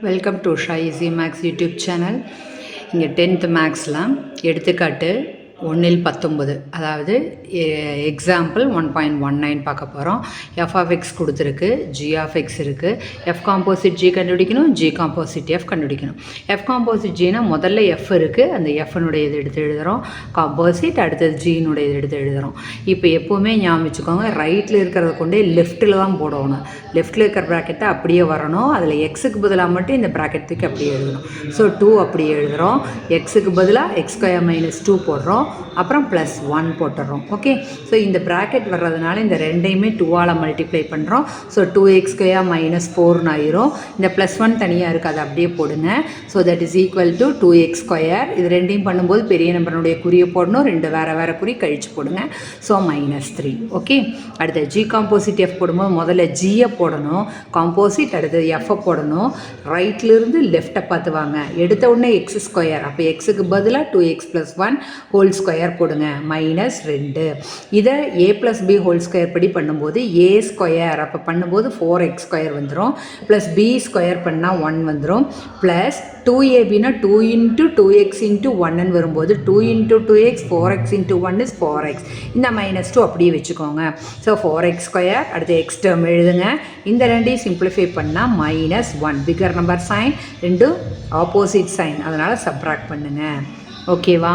Welcome to Usha easy maths YouTube channel இங்கே tenth மேக்ஸில் எடுத்துக்காட்டு ஒன்றில் பத்தொம்பது அதாவது example one point one nine பார்க்க போகிறோம் எஃப் ஆஃப் எக்ஸ் கொடுத்துருக்கு ஜி ஆஃப் எக்ஸ் இருக்குது எஃப் காம்போசிட் ஜி கண்டுபிடிக்கணும் ஜி காம்போசிட் எஃப் கண்டுபிடிக்கணும். எஃப் காம்போசிட் ஜினா முதல்ல எஃப் இருக்குது அந்த எஃப்னுடைய இது எடுத்து எழுதுகிறோம் காம்போசிட் அடுத்தது ஜீனுடைய இது எடுத்து எழுதுகிறோம் இப்போ எப்போவுமே ஞாபகம் வச்சுக்கோங்க ரைட்டில் இருக்கிறத கொண்டே லெஃப்ட்டில் தான் போடணும். லெஃப்ட்டில் இருக்கிற ப்ராக்கெட்டை அப்படியே வரணும். அதில் எக்ஸுக்கு பதிலாக மட்டும் இந்த ப்ராக்கெட் தூக்கி அப்படியே எழுதணும். ஸோ டூ அப்படியே எழுதுகிறோம் எக்ஸுக்கு பதிலாக எக்ஸ் ஸ்கொயர் மைனஸ் டூ போடுறோம். அப்புறம் ப்ளஸ் ஒன் போட்டுடுறோம் ஓகே ஸோ இந்த ப்ராக்கெட் வர்றதுனால இந்த ரெண்டையுமே டூவால் மல்டிப்ளை பண்ணுறோம் so two X square minus ஃபோர்னு ஆயிரும். இந்த ப்ளஸ் ஒன் தனியாக இருக்குது அதை அப்படியே போடுங்க. So that is equal to two X square இது ரெண்டையும் பண்ணும்போது பெரிய நம்பருடைய குறியை போடணும். ரெண்டு வேறு வேறு குறி கழித்து போடுங்க. ஸோ மைனஸ் த்ரீ ஓகே அடுத்து ஜி காம்போசிட் எஃப் போடும்போது முதல்ல ஜியை போடணும். காம்போசிட் அடுத்து எஃப்ஐ போடணும். ரைட்லேருந்து லெஃப்ட்டை பார்த்து வாங்க. எடுத்த உடனே எக்ஸ் ஸ்கொயர் அப்போ எக்ஸுக்கு பதிலாக two X plus one whole square போடுங்க மைனஸ் ரெண்டு. இதை A plus B whole square படி பண்ணும்போது ஏ ஸ்கொயர் அப்போ பண்ணும்போது ஃபோர் எக்ஸ் ஸ்கொயர் வந்துடும் ப்ளஸ் பி ஸ்கொயர் பண்ணால் ஒன் வந்துடும் plus two ஏபினா two into two X into ஒன்னு வரும்போது two into two X four X into one is four X இந்த மைனஸ் டூ அப்படியே வச்சுக்கோங்க. ஸோ ஃபோர் எக்ஸ் ஸ்கொயர் அடுத்து X term எழுதுங்க. இந்த ரெண்டையும் சிம்பிளிஃபை பண்ணால் minus one bigger number sign ரெண்டும் ஆப்போசிட் சைன் அதனால் சப்ராக்ட் பண்ணுங்கள் ஓகேவா